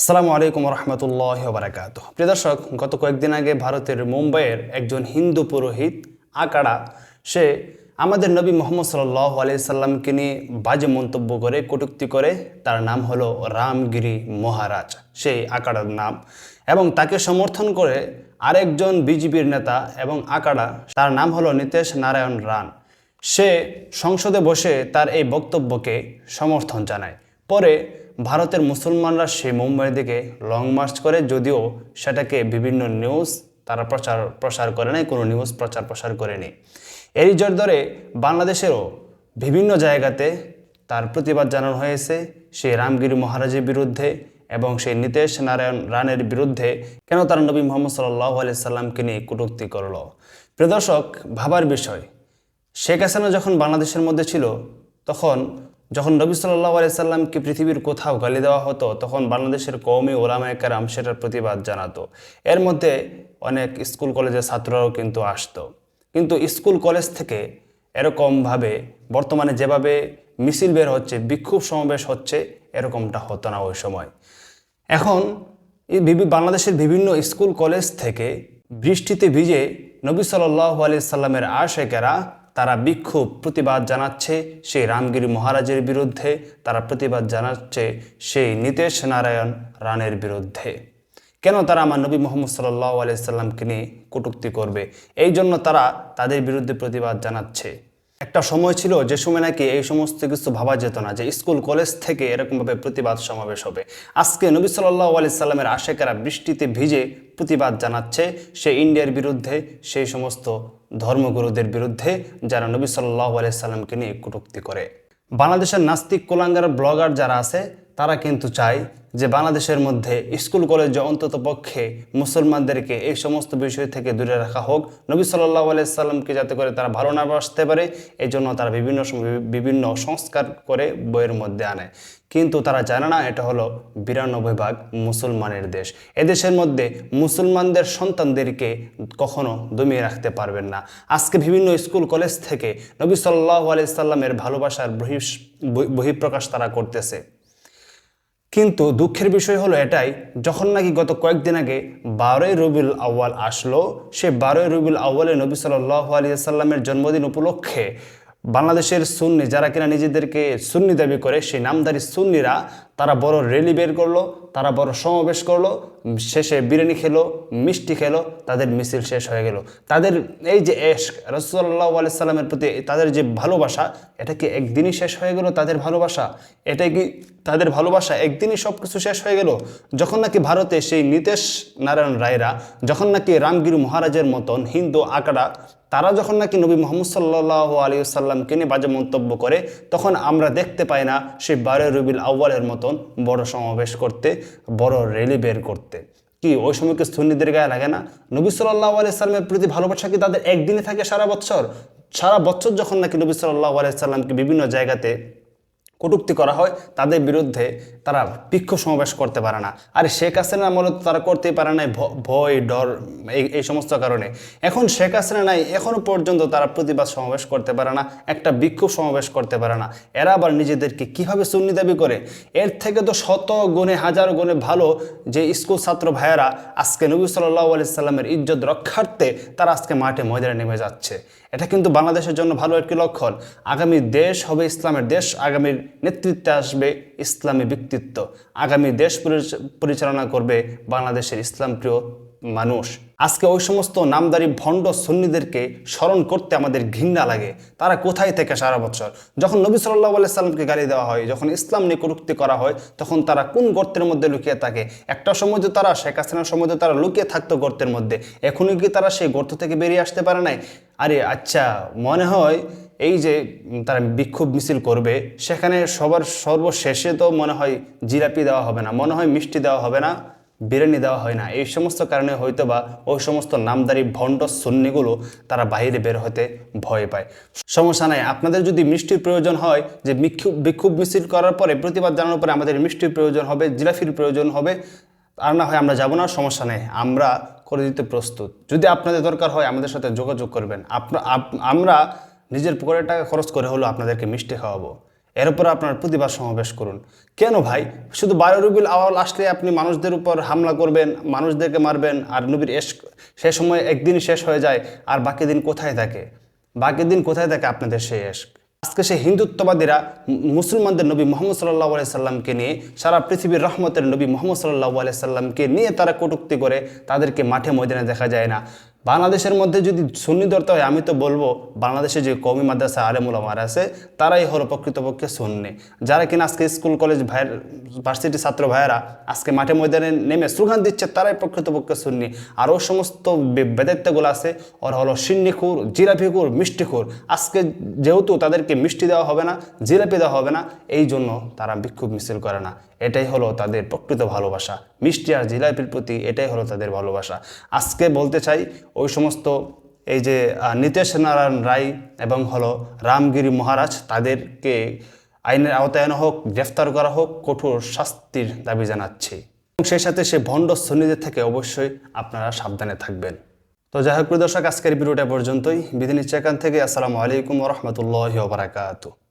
আসসালামু আলাইকুম রহমতুল্লাহ বারাকাত প্রিয় দর্শক, গত কয়েকদিন আগে ভারতের মুম্বাইয়ের একজন হিন্দু পুরোহিত আকাড়া, সে আমাদের নবী মোহাম্মদ সাল্লাহ আলাইসাল্লামকে নিয়ে বাজে মন্তব্য করে, কটুক্তি করে, তার নাম হলো রামগিরি মহারাজ। সেই আকাড়ার নাম। এবং তাকে সমর্থন করে আরেকজন বিজেপির নেতা এবং আকাড়া, তার নাম হলো নীতেশ নারায়ণ রান। সে সংসদে বসে তার এই বক্তব্যকে সমর্থন জানায়। পরে ভারতের মুসলমানরা সে মুম্বাইয়ের দিকে লং মার্চ করে, যদিও সেটাকে বিভিন্ন নিউজ তারা প্রচার, প্রসার করে নাই, কোনো নিউজ প্রচার প্রসার করেনি। এরই জোর ধরে বাংলাদেশেরও বিভিন্ন জায়গাতে তার প্রতিবাদ জানানো হয়েছে, সেই রামগিরি মহারাজের বিরুদ্ধে এবং সেই নীতেশ নারায়ণ রানের বিরুদ্ধে কেন তারা নবী মোহাম্মদ সাল্লাহ আলি সাল্লামকে নিয়ে কটূক্তি করল। প্রিয় দর্শক, ভাবার বিষয়, শেখ হাসিনা যখন বাংলাদেশের মধ্যে ছিল, তখন যখন নবী সাল্লাহ আলাইসাল্লামকে পৃথিবীর কোথাও গালি দেওয়া হতো, তখন বাংলাদেশের কৌমি ওলামায় সেটার প্রতিবাদ জানাতো। এর মধ্যে অনেক স্কুল কলেজের ছাত্ররাও কিন্তু আসতো। কিন্তু স্কুল কলেজ থেকে এরকমভাবে বর্তমানে যেভাবে মিছিল বের হচ্ছে, বিক্ষোভ সমাবেশ হচ্ছে, এরকমটা হতো না ওই সময়। এখন বাংলাদেশের বিভিন্ন স্কুল কলেজ থেকে বৃষ্টিতে ভিজে নবী সাল্লাহ আলি সাল্লামের আশেকেরা তারা বিক্ষোভ প্রতিবাদ জানাচ্ছে সেই রামগিরি মহারাজের বিরুদ্ধে, তারা প্রতিবাদ জানাচ্ছে সেই নিতেশ নারায়ণ রানের বিরুদ্ধে। কেন তারা আমার নবী মোহাম্মদ সাল্লাহ আলিয়াল্লামকে নিয়ে কটুক্তি করবে? এই জন্য তারা তাদের বিরুদ্ধে প্রতিবাদ জানাচ্ছে। একটা সময় ছিল, যে সময় নাকি এই সমস্ত কিছু ভাবা যেত না, যে স্কুল, কলেজ থেকে এরকমভাবে প্রতিবাদ সমাবেশ হবে। আজকে নবী সাল্লাহ আলি সাল্লামের আশেকেরা বৃষ্টিতে ভিজে প্রতিবাদ জানাচ্ছে সে ইন্ডিয়ার বিরুদ্ধে, সেই সমস্ত ধর্মগুরুদের বিরুদ্ধে, যারা নবী সাল্লাহ আলি সাল্লামকে নিয়ে কটুক্তি করে। বাংলাদেশের নাস্তিক, কোলাঙ্গার, ব্লগার যারা আছে তারা কিন্তু চায় যে বাংলাদেশের মধ্যে স্কুল, কলেজে অন্তত পক্ষে মুসলমানদেরকে এই সমস্ত বিষয় থেকে দূরে রাখা হোক। নবী সাল্লাহ আলাইসাল্লামকে যাতে করে তারা ভালো না বাসতে পারে এই জন্য তারা বিভিন্ন বিভিন্ন সংস্কার করে বইয়ের মধ্যে আনে। কিন্তু তারা জানে না, এটা হলো বিরানব্বই ভাগ মুসলমানের দেশ। এদেশের মধ্যে মুসলমানদের সন্তানদেরকে কখনো দমিয়ে রাখতে পারবেন না। আজকে বিভিন্ন স্কুল, কলেজ থেকে নবী সাল্লাহ আলাইসাল্লামের ভালোবাসার বহিঃ বহিঃপ্রকাশ তারা করতেছে। কিন্তু দুঃখের বিষয় হলো এটাই, যখন নাকি গত কয়েকদিন আগে বারোই রবিউল আউ্য়াল আসলো, সে বারোই রবিউল আউ্য়ালে নবী সাল্লাহ আলিয়াল্লামের জন্মদিন উপলক্ষে বাংলাদেশের সুন্নি, যারা কিনা নিজেদেরকে সুন্নি দাবি করে, সেই নামধারী সুন্নিরা তারা বড় র্যালি বের করল, তারা বড় সমাবেশ করল, শেষে বিরিয়ানি খেলো, মিষ্টি খেলো, তাদের মিছিল শেষ হয়ে গেল। তাদের এই যে এশ রসুল্লাহ আলাইসাল্লামের প্রতি তাদের যে ভালোবাসা, এটা কি একদিনই শেষ হয়ে গেল তাদের ভালোবাসা? এটাই কি তাদের ভালোবাসা একদিনই সব কিছু শেষ হয়ে গেল? যখন নাকি ভারতে সেই নীতেশ নারায়ণ রায়রা, যখন নাকি রামগিরি মহারাজের মতন হিন্দু আকারা তারা যখন নাকি নবী মোহাম্মদ সাল্লাহ আলী সাল্লামকে নিয়ে বাজে মন্তব্য করে, তখন আমরা দেখতে পাই না সেই বারো রবিল আউ্বালের মতন বড় সমাবেশ করতে, বড় র্যালি বের করতে। কি, ওই সময়কে সুন্নিদের গায়ে লাগে না? নবী সাল্লাহ আলি সাল্লামের প্রতি ভালোবাসা কি তাদের একদিনে থাকে সারা বছর? সারা বছর যখন নাকি নবী সাল্লাহ আলি সাল্লামকে বিভিন্ন জায়গাতে কটূক্তি করা হয়, তাদের বিরুদ্ধে তারা বিক্ষোভ সমাবেশ করতে পারে না। আর শেখ হাসিনা মূলত তারা করতেই পারে না ভয়, ডর, এই এই সমস্ত কারণে। এখন শেখ হাসিনা নাই এখনও পর্যন্ত তারা প্রতিবাদ সমাবেশ করতে পারে না, একটা বিক্ষোভ সমাবেশ করতে পারে না। এরা আবার নিজেদেরকে কীভাবে সুন্নি দাবি করে? এর থেকে তো শত গুণে, হাজার গুণে ভালো যে স্কুল ছাত্র ভাইয়েরা আজকে নবী সাল্লাহ আলি সাল্লামের ইজ্জত রক্ষার্থে তারা আজকে মাঠে ময়দানে নেমে যাচ্ছে। এটা কিন্তু বাংলাদেশের জন্য ভালো একটি লক্ষণ। আগামী দেশ হবে ইসলামের দেশ আগামীর নেতৃত্বে আসবে ইসলামী ব্যক্তিত্ব। আগামী দেশ পরিচালনা করবে বাংলাদেশের ইসলামপ্রিয় মানুষ। আজকে ওই সমস্ত নামদারি ভণ্ড সুন্নিদেরকে স্মরণ করতে আমাদের ঘৃণা লাগে। তারা কোথায় থেকে সারা বছর? যখন নবী সাল্লাহ সাল্লামকে গালি দেওয়া হয়, যখন ইসলাম নিয়ে কটূক্তি করা হয়, তখন তারা কোন গর্তের মধ্যে লুকিয়ে থাকে? একটা সময় তো তারা, শেখ হাসিনার সময় তো তারা লুকিয়ে থাকতো গর্তের মধ্যে। এখনই কি তারা সেই গর্ত থেকে বেরিয়ে আসতে পারে নাই? আরে আচ্ছা মনে হয় এই যে তারা বিক্ষোভ মিছিল করবে, সেখানে সবার সর্বশেষে তো মনে হয় জিলাপি দেওয়া হবে না, মনে হয় মিষ্টি দেওয়া হবে না, বিরিয়ানি দেওয়া হয় না। এই সমস্ত কারণে হয়তো বা ওই সমস্ত নামদারি ভণ্ড সুন্নিগুলো তারা বাইরে বের হতে ভয় পায়। সমস্যা নাই, আপনাদের যদি মিষ্টির প্রয়োজন হয়, যে বিক্ষোভ বিক্ষোভ মিছিল করার পরে প্রতিবাদ জানানোর পরে আমাদের মিষ্টির প্রয়োজন হবে, জিলাপির প্রয়োজন হবে, আর না হয় আমরা যাব না, সমস্যা নেই, আমরা করে দিতে প্রস্তুত। যদি আপনাদের দরকার হয় আমাদের সাথে যোগাযোগ করবেন। আমরা নিজের পকেটের টাকা খরচ করে হলেও আপনাদেরকে মিষ্টি খাওয়াবো। এর উপর আপনার প্রতিবাদ সমাবেশ করুন। কেন ভাই? শুধু বারো রবিউল আওয়াল আসলে আপনি মানুষদের উপর হামলা করবেন, মানুষদেরকে মারবেন, আর নবীর এস সে সময় একদিন শেষ হয়ে যায়, আর বাকি দিন কোথায় থাকে? বাকি দিন কোথায় থাকে আপনাদের সেই এশক আজকে সেই হিন্দুত্ববাদীরা মুসলমানদের নবী মোহাম্মদ সাল্লাহ সাল্লামকে নিয়ে সারা পৃথিবীর রহমতের নবী মোহাম্মদ সাল্লাহ সাল্লামকে নিয়ে তারা কটুক্তি করে তাদেরকে মাঠে ময়দানে দেখা যায় না। বাংলাদেশের মধ্যে যদি সুন্নি ধরতে হয়, আমি তো বলব, বাংলাদেশে যে কমি মাদ্রাসা আলেমুল আমার আছে, তারাই হলো প্রকৃতপক্ষে সুন্নি। যারা কিনা আজকে স্কুল কলেজ ভাইয়ের ভার্সিটি ছাত্র ভাইয়েরা আজকে মাঠে ময়দানে নেমে স্লোগান দিচ্ছে, তারাই প্রকৃতপক্ষে সুন্নি। আর ও সমস্ত বেদায়িত্বগুলো আছে, ওরা হলো সিন্নিখুর জিলাপিখুর মিষ্টিখুর আজকে যেহেতু তাদেরকে মিষ্টি দেওয়া হবে না, জিলাপি দেওয়া হবে না, এই জন্য তারা বিক্ষোভ মিছিল করে না। এটাই হলো তাদের প্রকৃত ভালোবাসা। মিষ্টি আর জিলাপির প্রতি এটাই হলো তাদের ভালোবাসা। আজকে বলতে চাই ওই সমস্ত এই যে নীতেশ নারায়ণ রায় এবং হলো রামগিরি মহারাজ তাদেরকে আইনের আওতায় আনা হোক, গ্রেফতার করা হোক, কঠোর শাস্তির দাবি জানাচ্ছে। এবং সেই সাথে সে ভণ্ড সন্নিদের থেকে অবশ্যই আপনারা সাবধানে থাকবেন। তো যাই হোক দর্শক, আজকের ভিডিওটা পর্যন্তই। বিধি নিচ্ছে থেকে। আসসালামু আলাইকুম রহমতুল্লাহ বারাকাতু